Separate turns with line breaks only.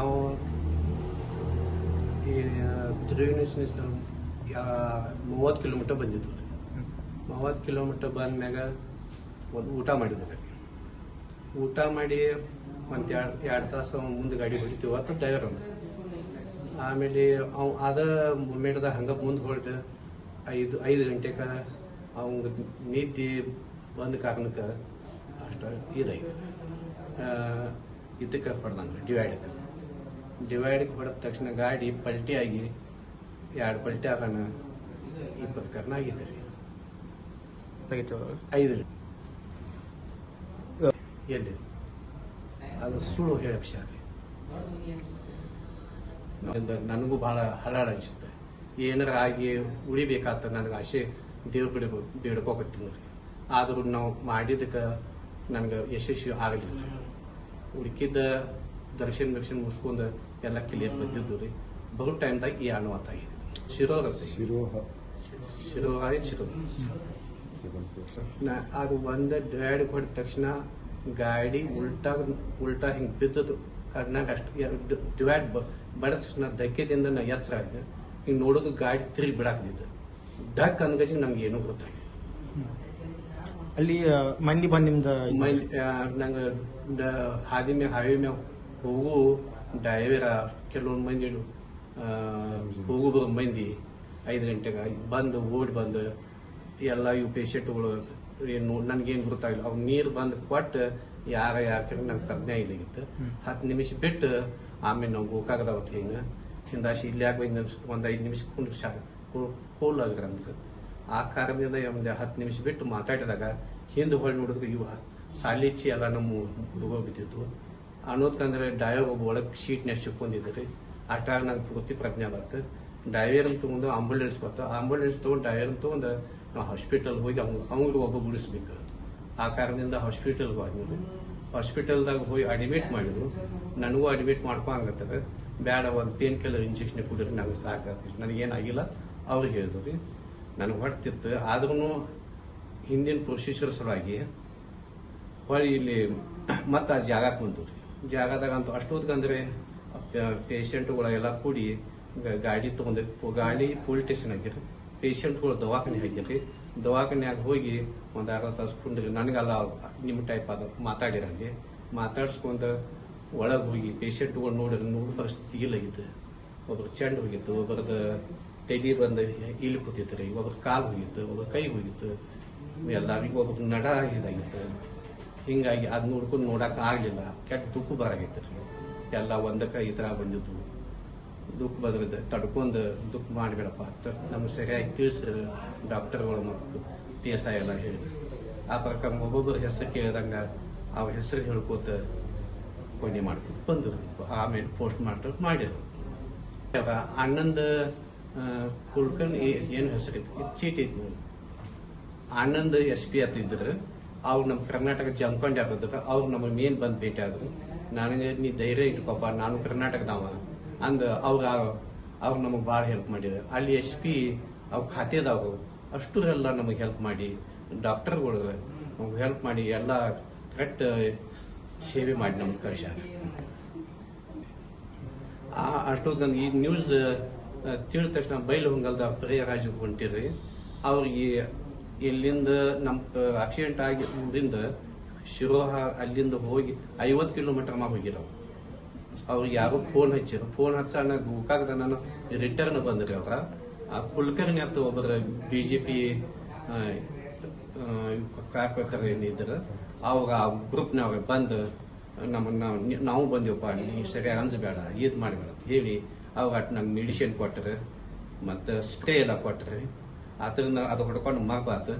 ನಾವು ಈ ತ್ರಿವೇಣಿಸ್ನಿಂದ ಮೂವತ್ತು ಕಿಲೋಮೀಟರ್ ಬಂದಿದ್ದು ಮೂವತ್ತು ಕಿಲೋಮೀಟರ್ ಬಂದ್ಮ್ಯಾಗ ಒಂದು ಊಟ ಮಾಡಿದ್ವಿ. ಊಟ ಮಾಡಿ ಒಂದು ಎರಡು ಎರಡು ತಾಸು ಮುಂದೆ ಗಾಡಿ ಹೊಡಿತೀವಿ ಅಂತ ಡ್ರೈವರ್ ಅಂದ ಆಮೇಲೆ ಅವ್ ಅದ ಮೂಮೆಂಟ್ದಾಗ ಹಂಗೆ ಮುಂದೆ ಹೊರಟು ಐದು ಐದು ಗಂಟೆಗೆ ಅವಂಗ ನಿದ್ದೆ ಬಂದ ಕಾರಣಕ್ಕೆ ಅಷ್ಟು ಇದಾಗಿದೆ ಇದಕ್ಕೆ ಡಿವೈಡ್ ಡಿವೈಡಕ್ಕೆ ಡಿವೈಡ್ಗೆ ಹೊಡೆದ ತಕ್ಷಣ ಗಾಡಿ ಪಲ್ಟಿ ಆಗಿ ಎರಡು ಪಲ್ಟಿ ಆಗೋಣ. ಇಪ್ಪತ್ತು ಕರ್ನ ಆಗಿದೆ ರೀ. ಐದು ಎಲ್ಲಿ? ಅದು ಸುಳ್ಳು ಹೇಳಕ್ ಶಾಲೆ ನನಗೂ ಬಹಳ ಹಳಾಳ ಅನ್ಸುತ್ತೆ. ಏನಾರ ಆಗಿ ಉಳಿಬೇಕಾತ ನನಗೆ ಆಸೆ ದೇವ್ರ ಕಡೆ ಬೇಡ್ಕೋಕತ್ತೀನಿ ರೀ. ಆದರೂ ನಾವು ಮಾಡಿದಕ್ಕೆ ನನಗೆ ಯಶಸ್ವಿ ಆಗಲಿಲ್ಲ ಉಳ್ಕಿದ್ದ ದರ್ಶನ ದರ್ಶನ ಮುಗಿಸ್ಕೊಂಡು ಎಲ್ಲ ಕ್ಲಿಯರ್ ಬಂದಿದ್ದು ರೀ ಬಹು ಟೈಮ್ದಾಗ ಈ ಅನುವಾತ ಆಗಿದೆ ಶಿರೋರ್ ಅಂತ
ಶಿರೋಹ
ಶಿರೋಹ ಶಿರೋ ನಾ ಅದು ಒಂದು ಡ್ಯಾಡ್ ಹೊಡೆದ ತಕ್ಷಣ ಗಾಡಿ ಉಲ್ಟಾ ಉಲ್ಟಾ ಹಿಂಗೆ ಬಿದ್ದದು ಕಣ್ಣಾಗ ಅಷ್ಟು ಡಿವೈಡ್ ಬಡ ತಕ್ಷಣ ಧಕ್ಕೆದಿಂದ ನಾ ಎಚ್ಚರ ಹಿಂಗೆ ಹಿಂಗ್ ನೋಡೋದು ಗಾಡಿ ತಿರುಗಿ ಬಿಡಾಕದಿದ್ದು ಡಕ್ ಅಂದ್ಗಜಿ ನಮ್ಗೆ ಏನೂ ಗೊತ್ತಾಗಿಲ್ಲ
ಅಲ್ಲಿ ಮಂದಿ ಬಂದು ನಿಮ್ದು
ನಂಗೆ ಹಾದಿ ಮ್ಯಾಗ ಹಾವಿ ಮ್ಯಾಗ ಹೋಗು ಡ್ರೈವರ ಕೆಲವೊಂದು ಮಂದಿ ಹೂವು ಹೋಗು ಬರೋ ಮಂದಿ ಐದು ಗಂಟೆಗೆ ಬಂದು ಓಡಿ ಬಂದು ಎಲ್ಲ ಇವು ಪೇಷಂಟ್ಗಳು ಏನು ನನಗೇನು ಗೊತ್ತಾಗಿಲ್ಲ ಅವ್ರು ನೀರು ಬಂದು ಕೊಟ್ಟು ಯಾರ ಯಾರ ಕಡೆ ನಂಗೆ ಪ್ರಜ್ಞೆ ಇಲ್ಲಾಗಿತ್ತು. ಹತ್ತು ನಿಮಿಷ ಬಿಟ್ಟು ಆಮೇಲೆ ನಾವು ಗೋಕಾಗದವತ್ತು ಹಿಂಗೆ ಹಿಂದಾಶಿ ಇಲ್ಲಿ ಯಾಕೆ ಒಂದು ಐದು ನಿಮಿಷ ಕುಂಡ್ರು ಶಾ ಕೂಲ್ ಆಗ್ರ ಅಂದ್ರೆ. ಆ ಕಾರಣದಿಂದ ಒಂದು ಹತ್ತು ನಿಮಿಷ ಬಿಟ್ಟು ಮಾತಾಡಿದಾಗ ಹಿಂದೆ ಹೊಳ್ಳಿ ನೋಡಿದ್ರೆ ಇವ ಸಾಲಿಚ್ಚಿ ಎಲ್ಲ ನಮ್ಮ ಹುಡುಗ ಬಿದ್ದಿದ್ದು ಅನ್ನೋದ್ಕಂದ್ರೆ ಡ್ರೈವರ್ ಒಬ್ಬ ಒಳಗೆ ಶೀಟ್ನ್ಯಾಗ ಸಿಕ್ಕೊಂಡಿದ್ರಿ ಅಷ್ಟಾಗ ನಂಗೆ ಪೂರ್ತಿ ಪ್ರಜ್ಞೆ ಬರ್ತದೆ ಡ್ರೈವರ್ ತಗೊಂಡು ಆಂಬುಲೆನ್ಸ್ ಬರ್ತಾ ಆಂಬುಲೆನ್ಸ್ ತಗೊಂಡು ಡ್ರೈವರ್ ತಗೊಂಡು ನಾವು ಹಾಸ್ಪಿಟಲ್ ಹೋಗಿ ಅವ್ನು ಒಬ್ಬ ಗುಡಿಸ್ಬೇಕು. ಆ ಕಾರಣದಿಂದ ಹಾಸ್ಪಿಟಲ್ಗೆ ಹೋದ್ವಿ. ಹಾಸ್ಪಿಟಲ್ದಾಗ ಹೋಗಿ ಅಡ್ಮಿಟ್ ಮಾಡಿದ್ರು ನನಗೂ ಅಡ್ಮಿಟ್ ಮಾಡ್ಕೊಂಗತ್ತದ ಬೇಡ ಒಂದು ಪೇನ್ ಕಿಲ್ಲರ್ ಇಂಜೆಕ್ಷನ್ ಕುಡಿದ್ರೆ ನನಗೆ ಸಾಕಾಗ್ತಿ ನನಗೇನಾಗಿಲ್ಲ. ಅವ್ರಿಗೆ ಹೇಳಿದ್ರು. ರೀ ನನಗೆ ಹೊಡ್ತಿತ್ತು ಆದ್ರೂ ಹಿಂದಿನ ಪ್ರೊಸೀಜರ್ ಸಲುವಾಗಿ ಹೊಳ್ಳಿ ಇಲ್ಲಿ ಮತ್ತೆ ಆ ಜಾಗಕ್ಕೆ ಕುಂತು ರೀ ಜಾಗದಾಗ ಅಂತೂ ಅಷ್ಟೊತ್ಕಂದ್ರೆ ಪೇಷಂಟ್ಗಳೆಲ್ಲ ಕೂಡಿ ಗಾಡಿ ತಗೊಂಡ್ರಿ ಗಾಡಿ ಪೊಲೀಸ್ ಸ್ಟೇಷನ್ ಹಾಕಿರಿ ಪೇಷಂಟ್ಗಳು ದವಾಖಾನೆ ಹಾಕಿರಿ ದವಾಖಾನ್ಯಾಗ ಹೋಗಿ ಒಂದು ಅರ್ಧ ತಾಸು ಕುಂಡ್ರಿ. ನನಗೆಲ್ಲ ನಿಮ್ಮ ಟೈಪ್ ಅದ ಮಾತಾಡಿರಂಗೆ ಮಾತಾಡ್ಸ್ಕೊಂಡು ಒಳಗೆ ಹೋಗಿ ಪೇಷಂಟ್ಗಳು ನೋಡಿದ್ರೆ ನೋಡಿ ಪರಿಸ್ಥಿತಿ ಆಗಿತ್ತು. ಒಬ್ರು ಚೆಂಡ್ ಹೋಗಿತ್ತು ಒಬ್ಬರದ ತಲೆ ಬಂದು ಇಲ್ಲಿ ಕೂತಿತ್ತು ರೀ. ಒಬ್ರ ಕಾಲು ಹೋಗಿತ್ತು ಒಬ್ಬರ ಕೈ ಹೋಗಿತ್ತು. ಎಲ್ಲ ಒಬ್ರು ನಡ ಇದಾಗಿತ್ತು. ಹಿಂಗಾಗಿ ಅದ್ ನೋಡ್ಕೊಂಡು ನೋಡಕ್ ಆಗ್ಲಿಲ್ಲ. ಕೆಟ್ಟ ದುಃಖ ಬರಾಗಿತ್ತು ಎಲ್ಲ ಒಂದಕ್ಕ ಈ ಬಂದಿದ್ದು. ದುಃಖ ಬಂದ್ರದ ತಡ್ಕೊಂಡು ದುಃಖ ಮಾಡಬೇಡಪ್ಪ ನಮ್ಗೆ ಸರಿಯಾಗಿ ತಿಳಿಸಿದ್ರು ಡಾಕ್ಟರ್ಗಳು ಮತ್ತು ಪಿ ಎಸ್ ಐ ಎಲ್ಲ ಹೇಳಿ. ಆ ಪ್ರಕಾರ ಒಬ್ಬೊಬ್ಬರ ಹೆಸರು ಕೇಳಿದಂಗ ಅವ್ರ ಹೆಸರು ಹೇಳ್ಕೋತ ಕೊನೆ ಮಾಡ್ಕೊತ ಬಂದ್ರು. ಆಮೇಲೆ ಪೋಸ್ಟ್ ಮಾರ್ಟಮ್ ಮಾಡಿದ್ರು. ಅಣ್ಣಂದ ಆ, ಏ- ಏನು ಹೆಸರಿತ್ತು ಚೀಟಿ ಇತ್ತು ಅಣ್ಣಂದ ಎಸ್ ಪಿ ಇದ್ರು ಅವ್ರು ನಮ್ಮ ಕರ್ನಾಟಕ ಜಂಕೊಂಡೆ ಆಗೋದಕ್ಕೆ ಅವ್ರು ನಮ್ಮ ಮೇನ್ ಬಂದು ಭೇಟಿ ಆದ್ರು. ನನಗೆ ನೀ ಧೈರ್ಯ ಇಟ್ಕೊಪ್ಪ ನಾನು ಕರ್ನಾಟಕದವ. ಅಂದ ಅವ್ರ ಅವ್ರು ನಮಗೆ ಭಾಳ ಹೆಲ್ಪ್ ಮಾಡಿದ್ರು ಅಲ್ಲಿ ಎಸ್ ಪಿ, ಅವ್ರ ಖಾತೆದಾಗ ಅಷ್ಟರೆಲ್ಲ ನಮಗೆ ಹೆಲ್ಪ್ ಮಾಡಿ, ಡಾಕ್ಟರ್ಗಳು ನಮ್ಗೆ ಹೆಲ್ಪ್ ಮಾಡಿ ಎಲ್ಲ ಕರೆಕ್ಟ್ ಸೇವೆ ಮಾಡಿ ನಮ್ಗೆ ಆ ಅಷ್ಟೊಂದು ಈ ನ್ಯೂಸ್ ತಿಳಿದ ತಕ್ಷಣ ಬೈಲು ಹೊಂಗಲ್ದ ಪ್ರಿಯರಾಜ್ ಹೊಂಟಿರಿ ಅವ್ರಿಗೆ ಇಲ್ಲಿಂದ ನಮ್ ಆಕ್ಸಿಡೆಂಟ್ ಆಗಿ ಊರಿಂದ ಶಿರೋಹ ಅಲ್ಲಿಂದ ಹೋಗಿ ಐವತ್ತು ಕಿಲೋಮೀಟರ್ ಮಾ ಹೋಗಿರೋ ಅವ್ರಿಗೆ ಯಾರು ಫೋನ್ ಹಚ್ಚಿರ ಫೋನ್ ಹಚ್ಚ ಗೋಕಾಕದ ನಾನು ರಿಟರ್ನ್ ಬಂದ್ರಿ ಅವ್ರ. ಆ ಕುಲಕರ್ಣಿ ಅಂತ ಒಬ್ಬರ ಬಿಜೆಪಿ ಕಾರ್ಯಕರ್ತರು ಏನಿದ್ರು ಅವಾಗ ಆ ಗ್ರೂಪ್ನವ್ರ ಬಂದು ನಮ್ಮನ್ನ, ನಾವು ಬಂದೇವಪ್ಪ, ಅಲ್ಲಿ ಸರಿಯಾಗಿ ಅನ್ಸಬೇಡ ಇದ್ ಮಾಡಬೇಡ ಹೇಳಿ ಅವಾಗ ನಂಗೆ ಮೆಡಿಸಿನ್ ಕೊಟ್ಟರು ಮತ್ತು ಸ್ಪ್ರೇ ಎಲ್ಲ ಕೊಟ್ಟರು atârnă advocatului numai bată,